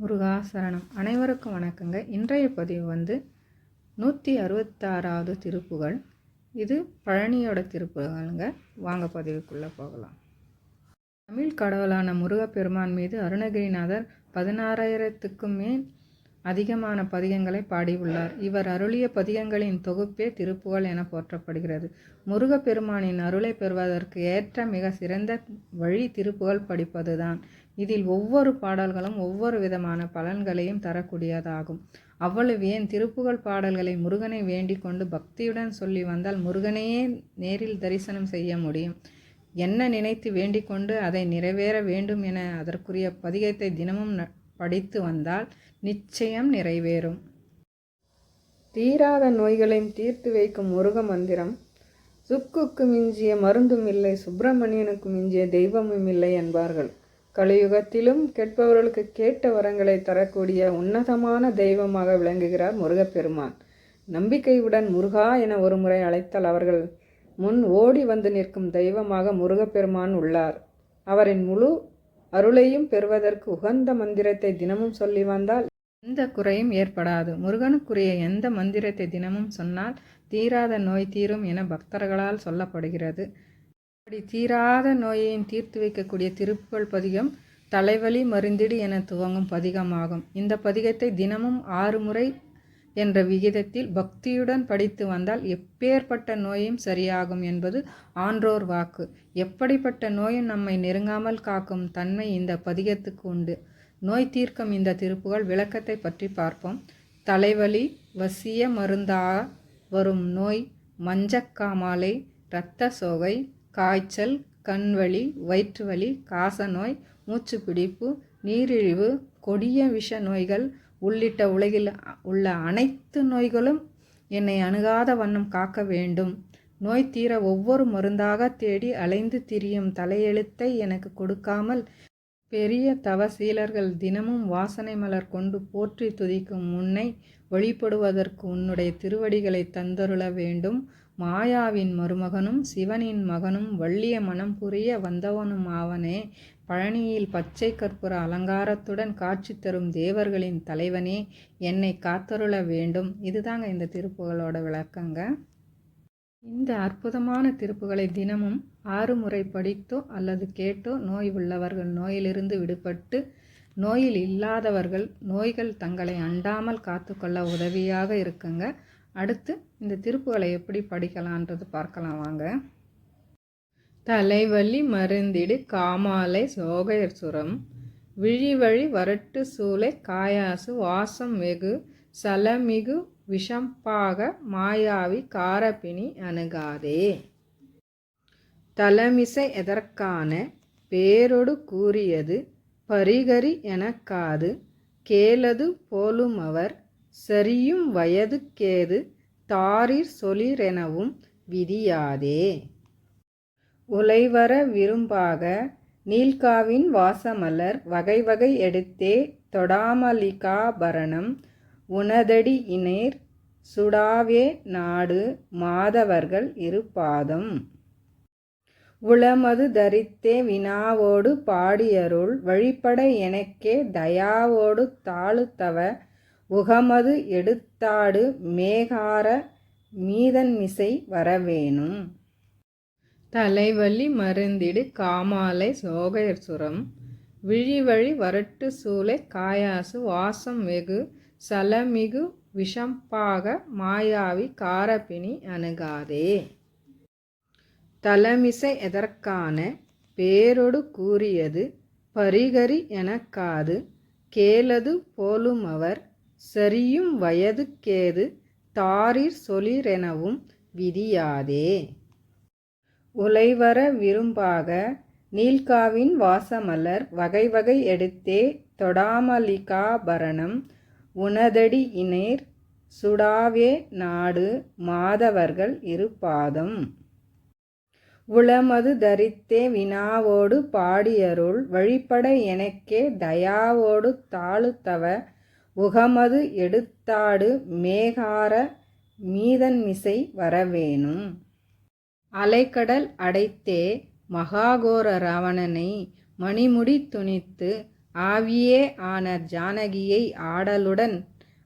முருகாசரணம் அனைவருக்கும் வணக்கங்க. இன்றைய பதிவு வந்து நூற்றி அறுபத்தாறாவது திருப்புகள் இது பழனியோட திருப்புகள்ங்க வாங்க பதிவுக்குள்ளே போகலாம். தமிழ் கடவுளான முருகப்பெருமான் மீது அருணகிரிநாதர் பதினாறாயிரத்துக்கும் மேல் அதிகமான பதிகங்களை பாடியுள்ளார். இவர் அருளிய பதிகங்களின் தொகுப்பே திருப்புகழ் என போற்றப்படுகிறது. முருகப்பெருமானின் அருளை பெறுவதற்கு ஏற்ற மிக சிறந்த வழி திருப்புகழ் படிப்பதுதான். இதில் ஒவ்வொரு பாடல்களும் ஒவ்வொரு விதமான பலன்களையும் தரக்கூடியதாகும். அவ்வளவு ஏன் திருப்புகழ் பாடல்களை முருகனை வேண்டிக் கொண்டு பக்தியுடன் சொல்லி வந்தால் முருகனையே நேரில் தரிசனம் செய்ய முடியும். என்ன நினைத்து வேண்டிக் கொண்டு அதை நிறைவேற வேண்டும் என அதற்குரிய பதிகத்தை தினமும் படித்து வந்தால் நிச்சயம் நிறைவேறும். தீராத நோய்களையும் தீர்த்து வைக்கும் முருக மந்திரம் சுக்குக்கு மிஞ்சிய மருந்தும் இல்லை சுப்பிரமணியனுக்கு மிஞ்சிய தெய்வமும் இல்லை என்பார்கள். கலியுகத்திலும் கேட்பவர்களுக்கு கேட்ட வரங்களை தரக்கூடிய உன்னதமான தெய்வமாக விளங்குகிறார் முருகப்பெருமான். நம்பிக்கையுடன் முருகா என ஒருமுறை அழைத்தால் அவர்கள் முன் ஓடி வந்து நிற்கும் தெய்வமாக முருகப்பெருமான் உள்ளார். அவரின் முழு அருளையும் பெறுவதற்கு உகந்த மந்திரத்தை தினமும் சொல்லி வந்தால் எந்த குறையும் ஏற்படாது. முருகனுக்குரிய எந்த மந்திரத்தை தினமும் சொன்னால் தீராத நோய் தீரும் என பக்தர்களால் சொல்லப்படுகிறது. அப்படி தீராத நோயையும் தீர்த்து வைக்கக்கூடிய திருப்புகழ் பதிகம் தலைவலி மருந்திடு என துவங்கும் பதிகமாகும். இந்த பதிகத்தை தினமும் ஆறு முறை என்ற விகிதத்தில் பக்தியுடன் படித்து வந்தால் எப்பேற்பட்ட நோயும் சரியாகும் என்பது ஆன்றோர் வாக்கு. எப்படிப்பட்ட நோயும் நம்மை நெருங்காமல் காக்கும் தன்மை இந்த பதிகத்துக்கு உண்டு. நோய் தீர்க்கும் இந்த திருப்புகள் விளக்கத்தை பற்றி பார்ப்போம். தலைவலி வசிய மருந்தா வரும் நோய் மஞ்சக்காமாலை இரத்த சோகை காய்ச்சல் கண்வலி வயிற்றுவலி காசநோய் மூச்சுப்பிடிப்பு நீரிழிவு கொடிய விஷ நோய்கள் உள்ளிட்ட உலகில் உள்ள அனைத்து நோய்களும் என்னை அணுகாத வண்ணம் காக்க வேண்டும். நோய் தீர ஒவ்வொரு மருந்தாக தேடி அலைந்து திரியும் தலையெழுத்தை எனக்கு கொடுக்காமல் பெரிய தவசீலர்கள் தினமும் வாசனை மலர் கொண்டு போற்றி துதிக்கும் முன்னை வழிபடுவதற்கு உன்னுடைய திருவடிகளை தந்தருள வேண்டும். மாயாவின் மருமகனும் சிவனின் மகனும் வள்ளிய மனம் புரிய வந்தவனும் ஆவனே. பழனியில் பச்சை கற்பூர அலங்காரத்துடன் காட்சி தரும் தேவர்களின் தலைவனே என்னை காத்தருள வேண்டும். இதுதாங்க இந்த திருப்புகளோட விளக்கங்க. இந்த அற்புதமான திருப்புகளை தினமும் ஆறு முறை படித்தோ அல்லது கேட்டோ நோய் உள்ளவர்கள் நோயிலிருந்து விடுபட்டு நோயில் இல்லாதவர்கள் நோய்கள் தங்களை அண்டாமல் காத்துக்கொள்ள உதவியாக இருக்குங்க. அடுத்து இந்த திருப்புகளை எப்படி படிக்கலான்றது பார்க்கலாம் வாங்க. தலைவலி மருந்திடு காமாலை சோகையர் சுரம். விழிவழி வரட்டு சூளை காயாசு வாசம் வெகு. சலமிகு விஷம்பாக மாயாவி காரப்பிணி அணுகாதே. தலமிசை எதற்கான பேரொடு கூறியது பரிகரி எனக்காது. கேளது போலும் அவர் சரியும் வயதுக்கேது தாரிர் சொலிரெனவும் விதியாதே. உலைவர விரும்பாக நீல்காவின் வாசமலர் வகை வகை எடுத்தே தொடாமலிகாபரணம் உனதடி இனேர் சுடாவே நாடு மாதவர்கள் இருபாதம் உளமது தரித்தே வினாவோடு பாடியருள் வழிபட எனக்கே தயாவோடு தாழுத்தவ உகமது எடுத்தாடு மேகார மீதன்மிசை வரவேணும். தலைவலி மருந்திடு காமாலை சோகையர் விழிவழி வரட்டு சூளை காயாசு வாசம் வெகு சலமிகு விஷம்பாக மாயாவி காரப்பிணி அணுகாதே. தலமிசை எதற்கான பேரொடு கூறியது பரிகரி எனக்காது கேளது போலும் அவர் சரியும் வயதுக்கேது தாரிர் சொலிரெனவும் விதியாதே. உலைவர விரும்பாக நீல்காவின் வாசமலர் வகை வகை எடுத்தே தொடாமலிகாபரணம் உனதடி இனேர் சுடாவே நாடு மாதவர்கள் இருபாதம் உளமது தரித்தே வினாவோடு பாடியருள் வழிபட எனக்கே தயாவோடு தாழுத்தவ உகமது எடுத்தாடு மேகார மீதன்மிசை வரவேணும். அலைக்கடல் அடைத்தே மகாகோர ராவணனை மணிமுடி துணித்து ஆவியே ஆன ஜானகியை ஆடலுடன்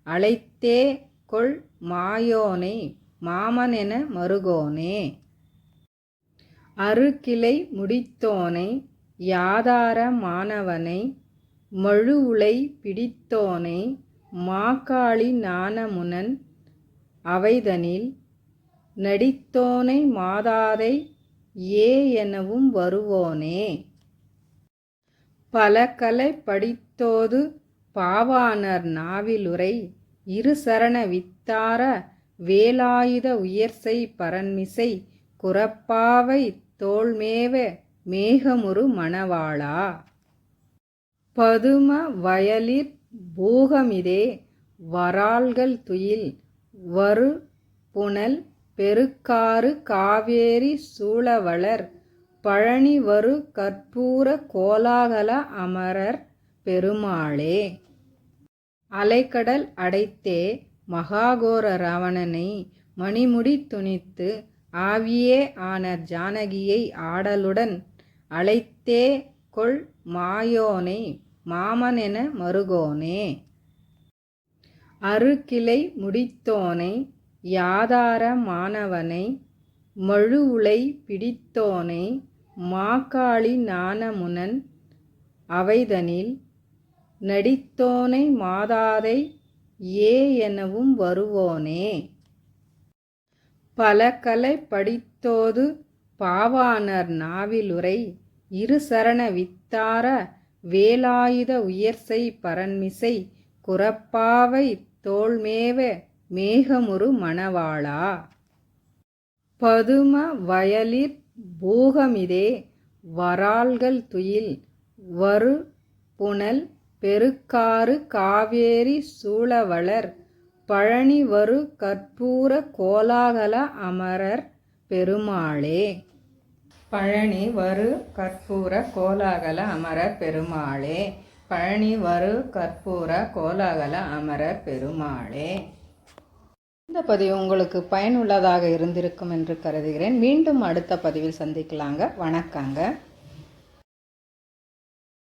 அழைத்தே கொள் மாயோனை மாமனென மருகோனே. அருகிளை முடித்தோனை யாதார மாணவனை மழுவுளை பிடித்தோனை மாக்காளி ஞானமுனன் அவைதனில் நடித்தோனை மாதாதை ஏ எனவும் வருவோனே? பல கலை படித்தோது பாவாணர் நாவிலுரை இரு சரண வித்தார வேலாயுத உயர்சை பரன்மிசை குரப்பாவை தோள்மேவ மேகமுறு மணவாளா? பதும வயலிற் பூகமிதே வரால்கள் துயில் வரு புனல் பெருக்காறு காவேரி சூழவளர் பழனி வரு கற்பூர கோலாகல அமரர் பெருமாளே. அலைக்கடல் அடைத்தே மகாகோர ராவணனை மணிமுடி துணித்து ஆவியே ஆன ஜானகியை ஆடலுடன் அழைத்தே கொள் மாயோனை மாமனென மருகோனே அருகிளை முடித்தோனை யாதார மானவனை மழுவுளை பிடித்தோனை மாக்காளி நாணமுனன் அவைதனில் நடித்தோனை மாதாதை ஏ எனவும் வருவோனே. பல கலை படித்தோது பாவாணர் நாவிலுரை இரு சரண வித்தார வேலாயுத உயர்சை பரன்மிசை குரப்பாவை தோள்மேவ மேகமுறு மணவாளா. பதும வயலிற் பூகமிதே வரால்கள் துயில் வரு புனல் பெருக்காறு காவேரி சூழவளர் பழனி வரு கற்பூர கோலாகல அமரர் பெருமாளே. பழனி வரு கற்பூர கோலாகல அமரர் பெருமாளே. பழனி வரு கற்பூர கோலாகல அமரர் பெருமாளே. இந்த பதிவு உங்களுக்கு பயனுள்ளதாக இருந்திருக்கும் என்று கருதுகிறேன். மீண்டும் அடுத்த பதிவில் சந்திக்கலாங்க. வணக்கங்க.